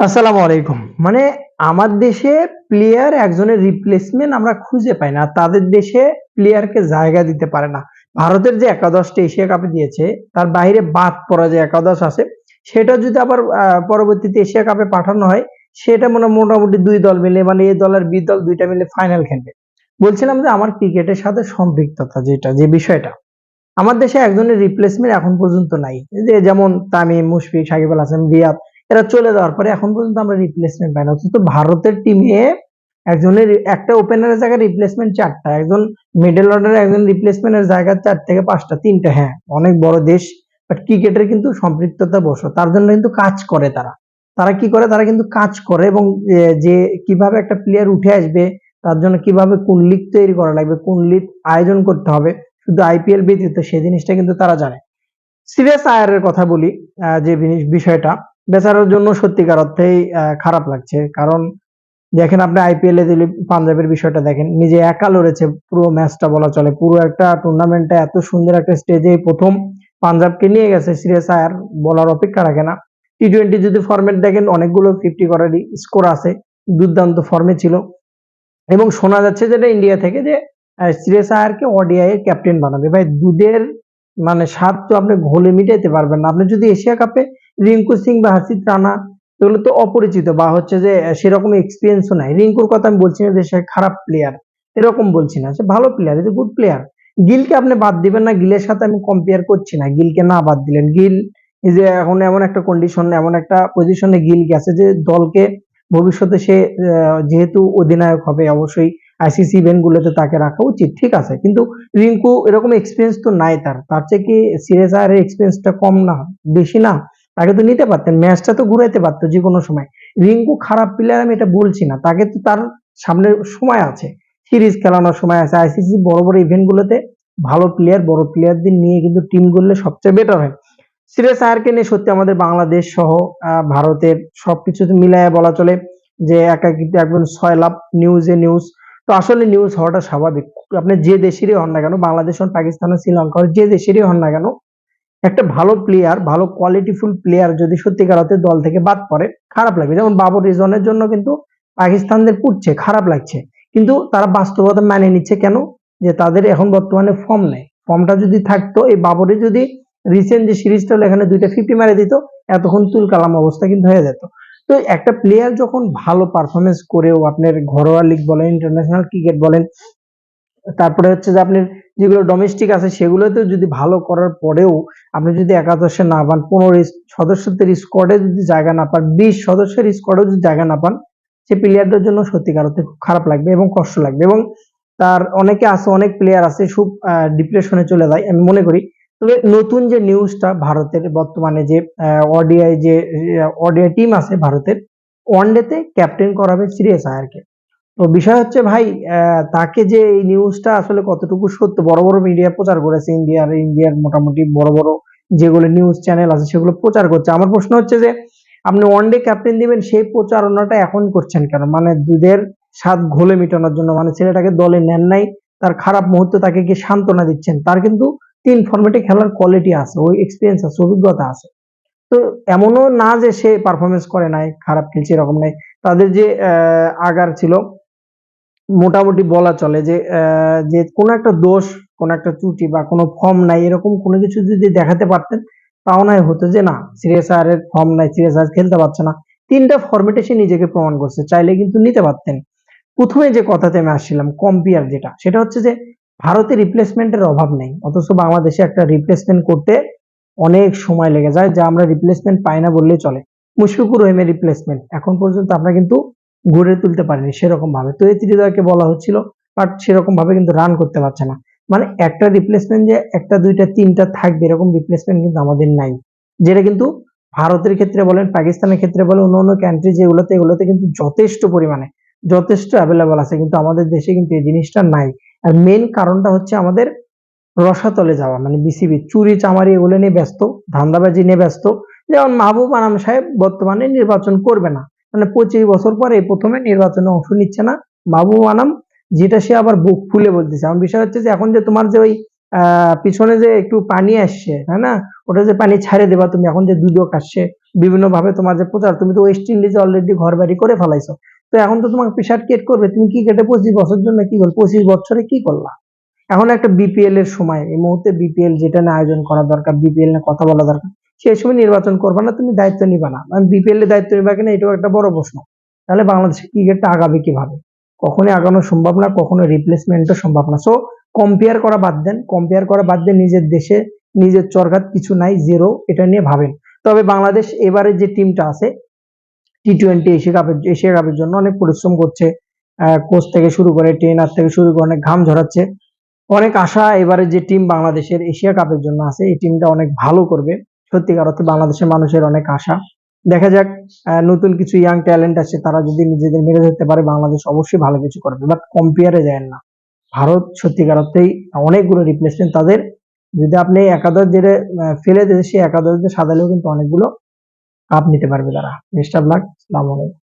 আসসালামু আলাইকুম। মানে আমার দেশে প্লেয়ার একজনের রিপ্লেসমেন্ট আমরা খুঁজে পাই না, তাদের দেশে প্লেয়ারকে জায়গা দিতে পারে না। ভারতের যে একাদশটা এশিয়া কাপে দিয়েছে, তার বাইরে বাদ পড়া যে একাদশ আছে, সেটা যদি আবার পরবর্তীতে এশিয়া কাপে পাঠানো হয়, সেটা মনে মোটামুটি দুই দল মিলে মানে এ দল আর বি দল দুইটা মিলে ফাইনাল খেলবে। বলছিলাম যে আমার ক্রিকেটের সাথে সম্পৃক্ততা যেটা, যে বিষয়টা। আমার দেশে একজনের রিপ্লেসমেন্ট এখন পর্যন্ত নাই। যে যেমন তামিম, মুশফিক, সাকিব আল হাসান, রিয়াদ এরা চলে যাওয়ার পরে এখন পর্যন্ত আমরা রিপ্লেসমেন্ট পাই না। অথচ ভারতের টিমে একজনের একটা ওপেনারের জায়গায় রিপ্লেসমেন্ট চারটা, একজন মিডল অর্ডারে একজন রিপ্লেসমেন্টের জায়গা চার থেকে পাঁচটা, তিনটা হ্যাঁ অনেক বড় দেশ বাট ক্রিকেটের কিন্তু সম্পৃক্ততা বসো তার জন্য কিন্তু কাজ করে তারা। তারা কি করে? তারা কিন্তু কাজ করে এবং যে কীভাবে একটা প্লেয়ার উঠে আসবে, তার জন্য কীভাবে কোন লিগ তৈরি করা লাগবে, কোন লিগ আয়োজন করতে হবে, শুধু আইপিএল ব্যতীত সেই জিনিসটা কিন্তু তারা জানে। সিরিয়াস আয়ারের কথা বলি যে বিষয়টা। বেচারার জন্য সত্যিকার অর্থেই খারাপ লাগছে। কারণ দেখেন আপনি আইপিএল এ দিলে পাঞ্জাবের বিষয়টা দেখেন, নিজে একা লড়েছে, পুরো ম্যাচটা বলা চলে। পুরো একটা টুর্নামেন্টে এত সুন্দর একটা স্টেজে প্রথম পাঞ্জাবকে নিয়ে গেছে, সিরিয়াস আয়ার বলার অপেক্ষা রাখে না। টি টোয়েন্টি যদি ফরম্যাট দেখেন, অনেকগুলো ফিফটি করার স্কোর আছে, দুর্দান্ত ফর্মে ছিল। এবং শোনা যাচ্ছে যেটা ইন্ডিয়া থেকে যে সিরিয়াস আয়ারকে ওডিআই এর ক্যাপ্টেন বানাবে। ভাই, দুধের মানে স্বাদ তো আপনি ঘোলে মিটাইতে পারবেন না। আপনি যদি এশিয়া কাপে রিঙ্কু সিং বা হাসিদ রানা, এগুলো তো অপরিচিত বা হচ্ছে যে সেরকম এক্সপিরিয়েন্সও নাই। রিঙ্কুর কথা আমি বলছি না যে সে খারাপ প্লেয়ার এরকম বলছি না। সে ভালো প্লেয়ার ইজ গুড প্লেয়ার গিলকে আপনি বাদ দিবেন না, গিলের সাথে আমি কম্পেয়ার করছি না। গিলকে না বাদ দিলেন। গিল যে এখন এমন একটা কন্ডিশন এমন একটা পজিশনে গিল গেছে যে, দলকে ভবিষ্যতে সে যেহেতু অধিনায়ক হবে, অবশ্যই আইসিসি ইভেন্ট গুলোতে তাকে রাখা উচিত। ঠিক আছে, কিন্তু রিঙ্কু এরকম এক্সপিরিয়েন্স তো নাই তার। তার চেয়ে কি সিরিয়াস আয়ারের এক্সপিরিয়েন্সটা কম না, বেশি না? তাকে তো নিতে পারতেন, ম্যাচটা তো ঘুরাইতে পারতো যে কোনো সময়। রিঙ্কু খারাপ প্লেয়ার আমি এটা বলছি না, তাকে তো তার সামনে সময় আছে। সিরিজ খেলানোর সময় আছে। আইসিসি বড় বড় ইভেন্টগুলোতে ভালো প্লেয়ার বড় প্লেয়ারদের নিয়ে কিন্তু টিম করলে সবচেয়ে বেটার হয়। সিরিয়াস আয়ারকে নিয়ে সত্যি আমাদের বাংলাদেশ সহ ভারতের সবকিছুতে মিলায় বলা চলে যে একাকিতে একজন ছয় লাভ নিউজে নিউজ তো আসলে নিউজ হওয়াটা স্বাভাবিক। আপনি যে দেশেরই হন না কেন, বাংলাদেশ হন, পাকিস্তান শ্রীলঙ্কা যে দেশেরই হন না কেন একটা ভালো প্লেয়ার ভালো কোয়ালিটিফুল প্লেয়ার যদি সত্যিকার অর্থে দল থেকে বাদ পড়ে, খারাপ লাগবে। যেমন বাবর রিজনের জন্য কিন্তু পাকিস্তানদের পুড়ছে, খারাপ লাগছে। কিন্তু তারা বাস্তবতা মেনে নিচ্ছে কেন? যে তাদের এখন বর্তমানে ফর্ম নেই। ফর্মটা যদি থাকতো, এই বাবরে যদি রিসেন্ট যে সিরিজটা হলো, এখানে দুইটা ফিফটি মেরে দিত, এতক্ষণ তুল কালাম অবস্থা কিন্তু হয়ে যেত। তো একটা প্লেয়ার যখন ভালো পারফরমেন্স করেও আপনার ঘরোয়া লিগ বলেন ইন্টারন্যাশনাল ক্রিকেট বলেন তারপরে হচ্ছে যে আপনার যেগুলো ডোমেস্টিক আছে সেগুলোতেও যদি ভালো করার পরেও আপনি যদি একাদশে না পান, পনেরো সদস্যদের স্কোয়াডে যদি জায়গা না পান, বিশ সদস্যের স্কোয়াডেও যদি জায়গা না পান, সে প্লেয়ারদের জন্য সত্যিকার অর্থে খুব খারাপ লাগবে এবং কষ্ট লাগবে এবং তার অনেকে আছে, অনেক প্লেয়ার আছে খুব ডিপ্রেশনে চলে যায়, আমি মনে করি। তবে নতুন যে নিউজটা ভারতের বর্তমানে যে ওডিআই যে ওডিআই টিম আছে ভারতের ওয়ানডেতে ক্যাপ্টেন করাবে সিরিয়াস আয়ারকে তো বিষয় হচ্ছে ভাই তাকে যে এই নিউজটা আসলে কতটুকু সত্য, বড় বড় মিডিয়া প্রচার করেছে ইন্ডিয়ার ইন্ডিয়ার মোটামুটি বড় বড় যেগুলো নিউজ চ্যানেল আছে সেগুলো প্রচার করছে। আমার প্রশ্ন হচ্ছে যে, আপনি ওয়ানডে ক্যাপ্টেন দিবেন, সেই প্রচারণাটা এখন করছেন কেন? মানে দুধের স্বাদ ঘোলে মেটানোর জন্য মানে ছেলেটাকে দলে নেন নাই, তার খারাপ মুহূর্ত তাকে কি সান্ত্বনা দিচ্ছেন, তার কিন্তু তিন ফরম্যাটে খেলার কোয়ালিটি আছে, ওই এক্সপিরিয়েন্স আছে, অভিজ্ঞতা আছে। তো এমনও না যে সে পারফরমেন্স করে নাই, খারাপ খেলছে এরকম নাই। তাদের যে আগার ছিল মোটামুটি বলা চলে যে যে কোনো একটা দোষ, কোনো একটা ত্রুটি বা কোনো ফর্ম নাই, এরকম কোনো কিছু যদি দেখাতে পারতেন, তাও নাই হতো যে না সিরিয়াস আয়ারের ফর্ম নাই সিরিয়াস আয়ার খেলতে পারছে না। তিনটা ফরম্যাটে সে নিজেকে প্রমাণ করছে, চাইলে কিন্তু নিতে পারতেন। প্রথমে যে কথাতে আমি আসছিলাম কম্পিয়ার যেটা, সেটা হচ্ছে যে ভারতে রিপ্লেসমেন্টের অভাব নেই, অথচ বাংলাদেশে একটা রিপ্লেসমেন্ট করতে অনেক সময় লেগে যায়, যা আমরা রিপ্লেসমেন্ট পাই না বললেই চলে। মুশফিকুর রহিমের রিপ্লেসমেন্ট এখন পর্যন্ত আমরা কিন্তু গড়ে তুলতে পারেনি সেরকম ভাবে। তো এই ত্রিদয়কে বলা হচ্ছিল বাট সেরকম ভাবে কিন্তু রান করতে পারছে না। মানে একটা রিপ্লেসমেন্ট যে একটা, দুইটা, তিনটা থাকবে, এরকম রিপ্লেসমেন্ট কিন্তু আমাদের নাই। যেটা কিন্তু ভারতের ক্ষেত্রে বলেন, পাকিস্তানের ক্ষেত্রে বলেন, অন্য অন্য কান্ট্রি যেগুলোতে, এগুলোতে কিন্তু যথেষ্ট পরিমাণে, যথেষ্ট অ্যাভেলেবল আছে। কিন্তু আমাদের দেশে কিন্তু এই জিনিসটা নাই। আর মেন কারণটা হচ্ছে আমাদের রসাতলে যাওয়া মানে বিসিবি চুরি, চামারি এগুলো নিয়ে ব্যস্ত, ধান্দাবাজি নিয়ে ব্যস্ত। যেমন মাহবুব আনাম সাহেব বর্তমানে নির্বাচন করবে না। মানে পঁচিশ বছর পরে প্রথমে নির্বাচনে অংশ নিচ্ছে না। মাহবুব আনাম যেটা সে আবার বুক ফুলে বলতেছে। আমার বিষয় হচ্ছে যে, এখন যে তোমার যে ওই পিছনে যে একটু পানি আসছে, তাই না? ওটা যে পানি ছাড়ে দেবা তুমি, এখন যে দুদক আসছে বিভিন্ন ভাবে তোমার যে প্রচার, তুমি তো ওয়েস্ট ইন্ডিজে অলরেডি ঘর বাড়ি করে ফেলাইছো। তো এখন তো তোমাকে প্রেশার ক্রিয়েট করবে, তুমি কি কেটে পঁচিশ বছর জন্য কি করলে? পঁচিশ বছরে কি করলা? এখন একটা বিপিএল এর সময়, এই মুহূর্তে বিপিএল যেটা না আয়োজন করা দরকার বিপিএল নিয়ে কথা বলা দরকার সেই সময় নির্বাচন করবা না, তুমি দায়িত্ব নিবা না। মানে বিপিএল এর দায়িত্ব নিবা কিনা, এটাও একটা বড় প্রশ্ন। তাহলে বাংলাদেশের ক্রিকেটটা আগাবে কীভাবে? কখনোই আগানো সম্ভব না কখনো রিপ্লেসমেন্টও সম্ভব না। সো কম্পেয়ার করা বাদ দেন কম্পেয়ার করা বাদ দেন, নিজের দেশে নিজের চরঘাত কিছু নাই জিরো এটা নিয়ে ভাবেন। তবে বাংলাদেশ এবারে যে টিমটা আছে টি টোয়েন্টি এশিয়া কাপের এশিয়া কাপের জন্য অনেক পরিশ্রম করছে। কোচ থেকে শুরু করে ট্রেনার থেকে শুরু করে, অনেক ঘাম ঝরাচ্ছে। অনেক আশা এবারে যে টিম বাংলাদেশের এশিয়া কাপের জন্য আছে, এই টিমটা অনেক ভালো করবে। সত্যিকার অর্থে বাংলাদেশের মানুষের অনেক আশা। দেখা যাক নতুন কিছু ইয়াং ট্যালেন্ট আছে তারা যদি নিজেদের মেরে ধরতে পারে, বাংলাদেশ অবশ্যই ভালো কিছু করবে। বাট কম্পেয়ারে যায় না। ভারত সত্যিকার অর্থেই অনেকগুলো রিপ্লেসমেন্ট তাদের। যদি আপনি একাদশ যেটা ফেলে দেয় সেই একাদশ সাদালেও কিন্তু অনেকগুলো কাপ নিতে পারবে তারা। বেস্ট অফ লাক সালামালাইকুম